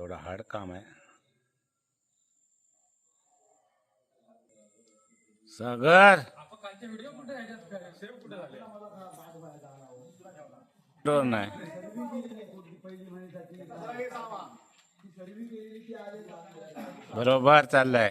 थोडं हार्ड काम है। सागर! डोर नाही। बरोबर चाललंय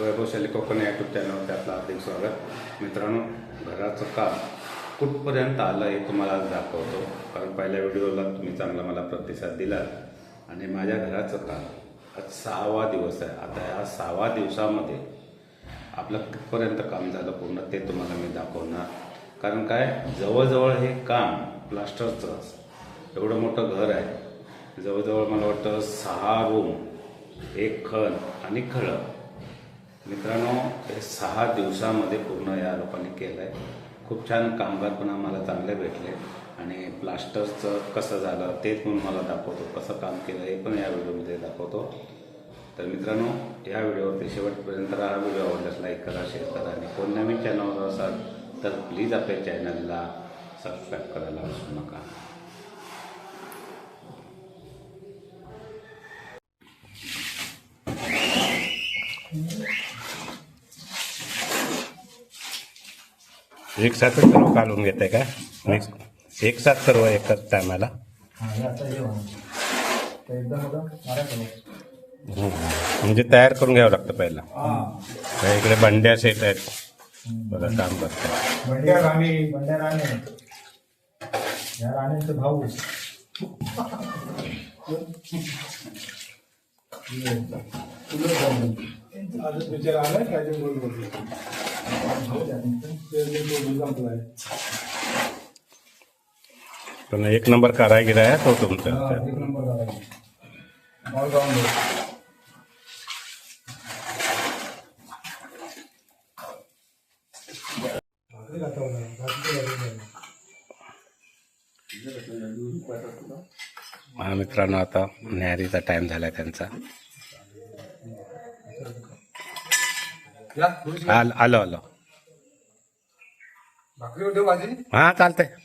वैभवशाली कोकण यूट्यूब चॅनलवरती आपलं हार्दिक स्वागत. मित्रांनो घराचं काम कुठपर्यंत आलं हे तुम्हाला आज दाखवतो. कारण पहिल्या व्हिडिओला तुम्ही चांगला मला प्रतिसाद दिला आणि माझ्या घराचं काम आज सहावा दिवस आहे. आता या सहावा दिवसामध्ये आपलं कितपर्यंत काम झालं पूर्ण ते तुम्हाला मी दाखवणार. कारण काय? जवळजवळ हे काम प्लास्टरचं एवढं मोठं घर आहे. जवळजवळ मला वाटतं सहा रूम एक खण आणि खळं. मित्रांनो हे सहा दिवसामध्ये पूर्ण या लोकांनी केलं आहे खूप छान कामगार पण आम्हाला चांगले भेटले. आणि प्लास्टरचं कसं झालं ते पण मला दाखवतो कसं काम केलं हे पण या व्हिडिओमध्ये दाखवतो. तर मित्रांनो या व्हिडिओवरती शेवटपर्यंत हा व्हिडिओ आवडल्यास लाईक करा शेअर करा. आणि कोण नवीन चॅनलवर असाल तर प्लीज आपल्या चॅनलला सबस्क्राईब करायला विसरू नका. एक साथ सर्व काढून घेते का? मिक्स एक साथ सर्व एकच टायमाला म्हणजे तयार करून घ्यावं लागतं पहिला. इकडे बंड्या सेट आहेत. बघा काम करतात भाऊ. आलाय पण एक नंबर कारागीर आहे तो तुमचा. एक नंबर झाला हा मित्रांनो आता न्याहारीचा टाइम झालाय त्यांचा. आल आलो आलो. भाकरी होते भाजी? हा चालतंय.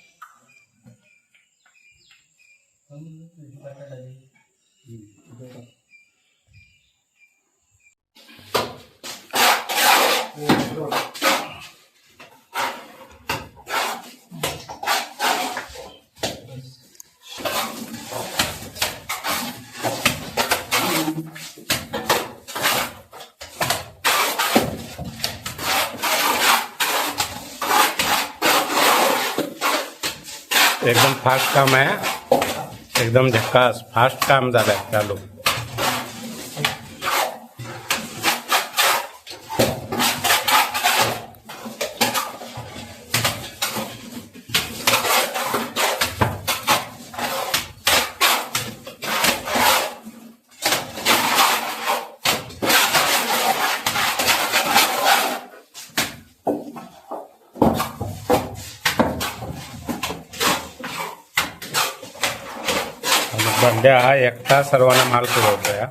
एकदम फास्ट काम आहे. एकदम झक्कास. फास्ट काम झालंय चालू आणि बंड्या हा एकटा सर्वांना माल पुरवतोय हा.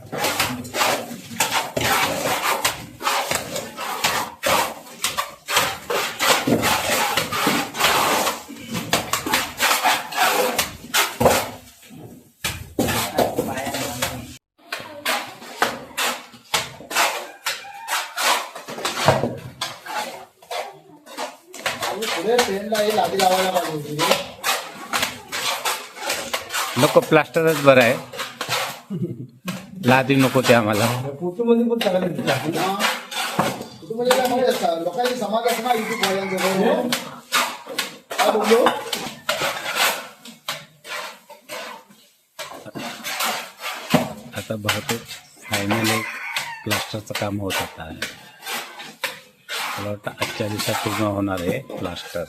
पुढे ट्रेनला हे लादी लावायला पाहिजे होती नको प्लास्टरच बरं आहे. लादी नको ते आम्हाला. फोटोमध्ये पण चांगलं दिसतं. कुटुंबाचे काय माहीत असतात लोकांची समाज असणार युट्यूब वाल्यांजवळ काय बोललो आता बहुतेक फायनल एक प्लास्टरचं काम होत आता मला वाटतं आजच्या दिवसात पूर्ण होणार आहे प्लास्टर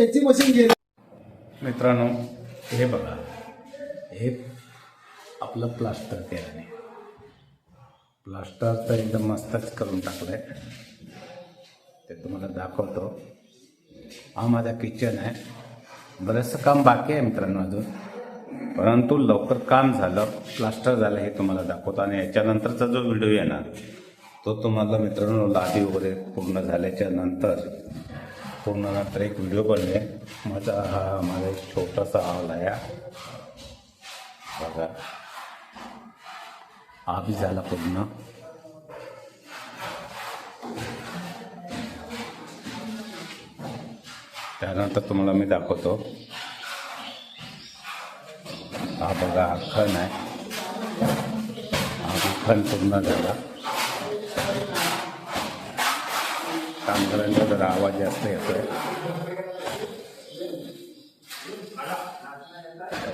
बघू मशीन घे मित्रांनो हे बघा. हे आपलं प्लास्टर केल्याने प्लास्टर तर एकदम मस्तच करून टाकलंय. ते तुम्हाला दाखवतो. हा माझा किचन आहे. बरंचसं काम बाकी आहे मित्रांनो अजून. परंतु लवकर काम झालं प्लास्टर झालं हे तुम्हाला दाखवतो. आणि याच्यानंतरचा जो व्हिडिओ येणार तो तुम्हाला मित्रांनो लादी वगैरे पूर्ण झाल्याच्यानंतर पूर्ण नंतर एक व्हिडिओ बनले. माझा हा माझा एक छोटासा हॉल आहे. बघा. हा बी झाला पूर्ण. त्यानंतर तुम्हाला मी दाखवतो. हा बघा हा खण आहे. हा खण पूर्ण झाला. कामगारांचा जरा आवाज जास्त येतोय.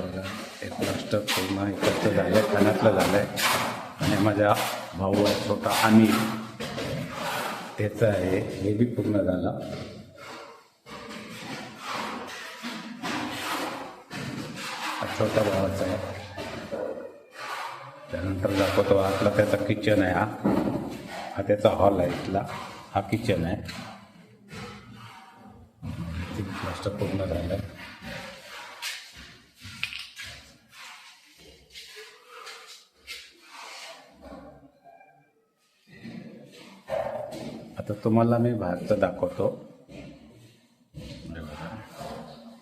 बघा, एक प्लास्टर पूर्ण इकडचं झालंय खाण्यातलं आहे आणि माझा भाऊ आहे छोटा अनिल त्याचं आहे हे बी पूर्ण झालं. हा छोटा भावाचा आहे. त्यानंतर दाखवतो आतला त्याचा किचन आहे हा. हा त्याचा हॉल आहे इथला. हा। किचन आहे ते पूर्ण झालं आहे आता तुम्हाला मी भारत दाखवतो।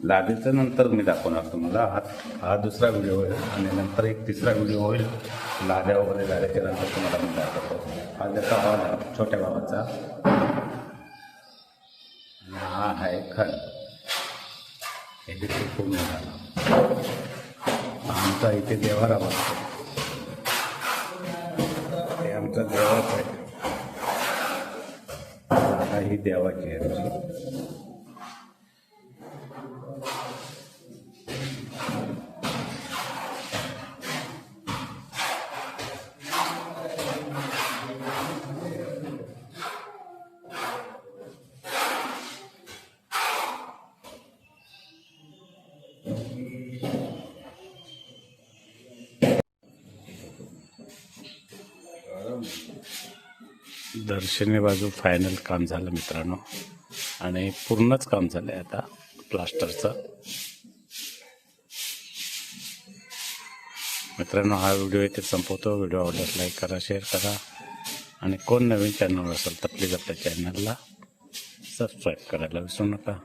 लादीचं नंतर मी दाखवणार तुम्हाला. हा हा दुसरा व्हिडिओ होईल आणि नंतर एक तिसरा व्हिडिओ होईल. लाद्या वगैरे झाल्याच्यानंतर तुम्हाला मी दाखवतो. हा त्याचा हॉल आहे छोट्या बाबाचा. आणि हा आहे खण हे देखील पूर्ण झाला. आमचा इथे देवारा बसतो. हे आमचं देवाच आहे. ही देवाची आहे. दर्शनी बाजू फायनल काम झालं मित्रांनो. आणि पूर्णच काम झालं आहे आता प्लास्टरचं मित्रांनो हा व्हिडिओ इथे संपवतो. व्हिडिओ आवडल्यास लाईक करा शेअर करा. आणि कोण नवीन चॅनल असेल तर प्लीज आपल्या चॅनलला सबस्क्राईब करायला विसरू नका.